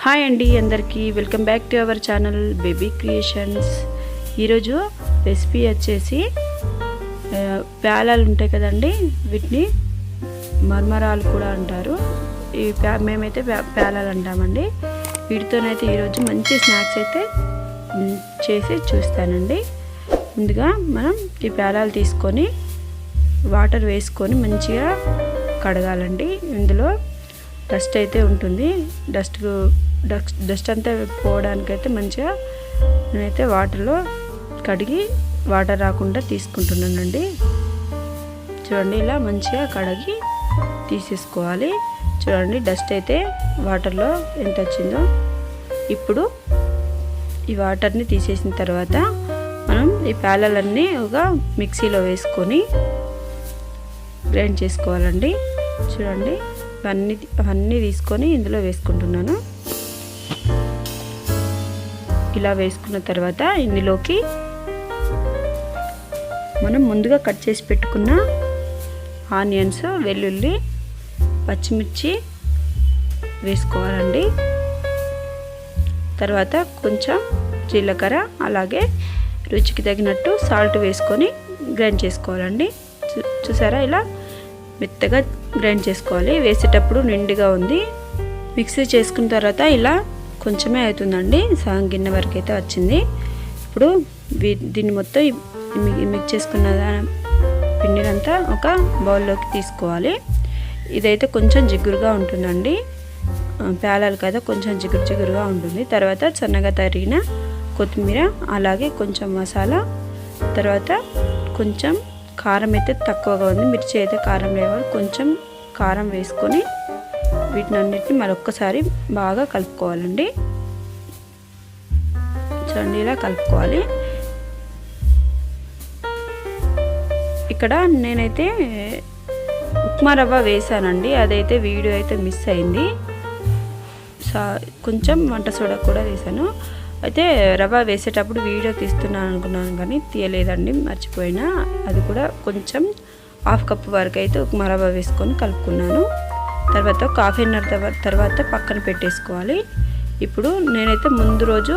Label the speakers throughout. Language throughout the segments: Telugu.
Speaker 1: హాయ్ అండి అందరికీ welcome back to our channel baby creations. ఈరోజు రెసిపీ వచ్చేసి ప్యాలాలు ఉంటాయి కదండి వీటిని మర్మరాలు కూడా అంటారు. ఈ ప్యా మేమైతే ప్యాలాలు అంటామండి. వీటితోనైతే ఈరోజు మంచి స్నాక్స్ అయితే చేసి చూస్తానండి. ముందుగా మనం ఈ ప్యాలాలు తీసుకొని వాటర్ వేసుకొని మంచిగా కడగాలండి. ఇందులో డస్ట్ అయితే ఉంటుంది. డస్ట్ డస్ట్ డస్ట్ అంతా పోవడానికైతే మంచిగా నేనైతే వాటర్లో కడిగి వాటర్ రాకుండా తీసుకుంటున్నానండి. చూడండి ఇలా మంచిగా కడిగి తీసేసుకోవాలి. చూడండి డస్ట్ అయితే వాటర్లో ఎంత వచ్చిందో. ఇప్పుడు ఈ వాటర్ని తీసేసిన తర్వాత మనం ఈ పేలలన్నీ ఒక మిక్సీలో వేసుకొని గ్రైండ్ చేసుకోవాలండి. చూడండి ఇవన్నీ అవన్నీ తీసుకొని ఇందులో వేసుకుంటున్నాను. ఇలా వేసుకున్న తర్వాత ఇందులోకి మనం ముందుగా కట్ చేసి పెట్టుకున్న ఆనియన్స్ వెల్లుల్లి పచ్చిమిర్చి వేసుకోవాలండి. తర్వాత కొంచెం జీలకర్ర అలాగే రుచికి తగినట్టు సాల్ట్ వేసుకొని గ్రైండ్ చేసుకోవాలండి. చూ- చూసారా ఇలా? మెత్తగా గ్రైండ్ చేసుకోవాలి. వేసేటప్పుడు నిండుగా ఉంది. మిక్సీ చేసుకున్న తర్వాత ఇలా కొంచెమే అవుతుందండి. సగం గిన్నె వరకు అయితే వచ్చింది. ఇప్పుడు దీన్ని మొత్తం మి- మిక్స్ చేసుకున్న పిండినంతా ఒక బౌల్లోకి తీసుకోవాలి. ఇదైతే కొంచెం జిగురుగా ఉంటుందండి. పేలాలు కదా కొంచెం జిగురు జిగురుగా ఉంటుంది. తర్వాత సన్నగా తరిగిన కొత్తిమీర అలాగే కొంచెం మసాలా తర్వాత కొంచెం కారం అయితే తక్కువగా ఉంది. మిర్చి అయితే కారం లేవాలి కొంచెం కారం వేసుకొని వీటిని అన్నిటిని మరొక్కసారి బాగా కలుపుకోవాలండి. చూడండి ఇలా కలుపుకోవాలి. ఇక్కడ నేనైతే ఉప్మా రవ్వ వేసానండి అదైతే వీడియో అయితే మిస్ అయింది. సా కొంచెం వంట సోడా కూడా వేసాను అయితే రవ్వ వేసేటప్పుడు వీడియో తీస్తున్నాను అనుకున్నాను కానీ తీయలేదండి మర్చిపోయినా. అది కూడా కొంచెం హాఫ్ కప్ వరకు అయితే ఉప్మా రవ్వ వేసుకొని కలుపుకున్నాను. తర్వాత ఒక హాఫ్ అన్ అవర్ తర్వాత పక్కన పెట్టేసుకోవాలి. ఇప్పుడు నేనైతే ముందు రోజు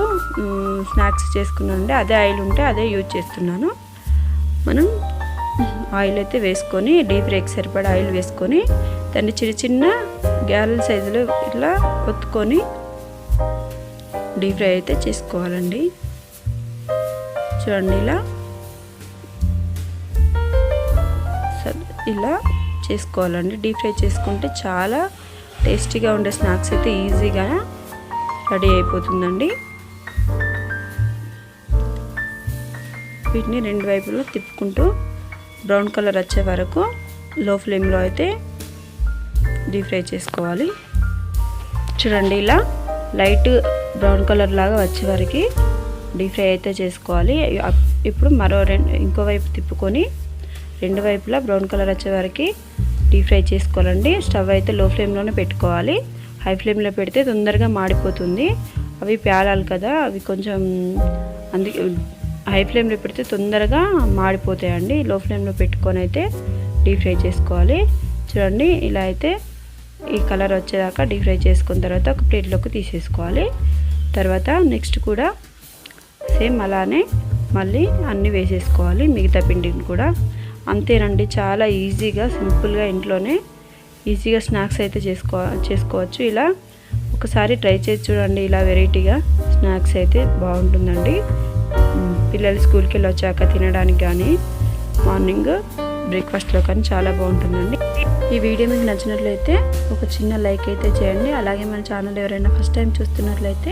Speaker 1: స్నాక్స్ చేసుకున్నానండి అదే ఆయిల్ ఉంటే అదే యూజ్ చేస్తున్నాను. మనం ఆయిల్ అయితే వేసుకొని డీప్ ఫ్రైకి సరిపడా ఆయిల్ వేసుకొని దాన్ని చిన్న చిన్న గ్యారెల సైజులో ఇట్లా ఒత్తుకొని డీప్ ఫ్రై అయితే చేసుకోవాలండి. చూడండి ఇలా. స- ఇలా చేసుకోవాలండి. డీప్ ఫ్రై చేసుకుంటే చాలా టేస్టీగా ఉండే స్నాక్స్ అయితే ఈజీగా రెడీ అయిపోతుందండి. వీటిని రెండు వైపులా తిప్పుకుంటూ బ్రౌన్ కలర్ వచ్చే వరకు లో ఫ్లేమ్లో అయితే డీప్ ఫ్రై చేసుకోవాలి. చూడండి ఇలా లైట్ బ్రౌన్ కలర్ లాగా వచ్చే వరకు డీప్ ఫ్రై అయితే చేసుకోవాలి. అప్- ఇప్పుడు మరో రెండు ఇంకో వైపు తిప్పుకొని రెండు వైపులా బ్రౌన్ కలర్ వచ్చే వరకు డీప్ ఫ్రై చేసుకోవాలండి. స్టవ్ అయితే లో ఫ్లేమ్లోనే పెట్టుకోవాలి. హై ఫ్లేమ్లో పెడితే తొందరగా మాడిపోతుంది. అవి పేలాలి కదా అవి కొంచెం అందుకే హై ఫ్లేమ్లో పెడితే తొందరగా మాడిపోతాయండి. లో ఫ్లేమ్లో పెట్టుకొని అయితే డీప్ ఫ్రై చేసుకోవాలి. చూడండి ఇలా అయితే ఈ కలర్ వచ్చేదాకా డీప్ ఫ్రై చేసుకున్న తర్వాత ఒక ప్లేట్లోకి తీసేసుకోవాలి. తర్వాత నెక్స్ట్ కూడా సేమ్ అలానే మళ్ళీ అన్నీ వేసేసుకోవాలి మిగతా పిండిని కూడా. అంతేనండి చాలా ఈజీగా సింపుల్గా ఇంట్లోనే ఈజీగా స్నాక్స్ అయితే చేసుకో చేసుకోవచ్చు. ఇలా ఒకసారి ట్రై చేసి చూడండి ఇలా వెరైటీగా స్నాక్స్ అయితే బాగుంటుందండి. పిల్లలు స్కూల్కి వెళ్ళి వచ్చాక తినడానికి కానీ మార్నింగ్ బ్రేక్ఫాస్ట్లో కానీ చాలా బాగుంటుందండి. ఈ వీడియో మీకు నచ్చినట్లయితే ఒక చిన్న లైక్ అయితే చేయండి. అలాగే మన ఛానల్ ఎవరైనా ఫస్ట్ టైం చూస్తున్నట్లయితే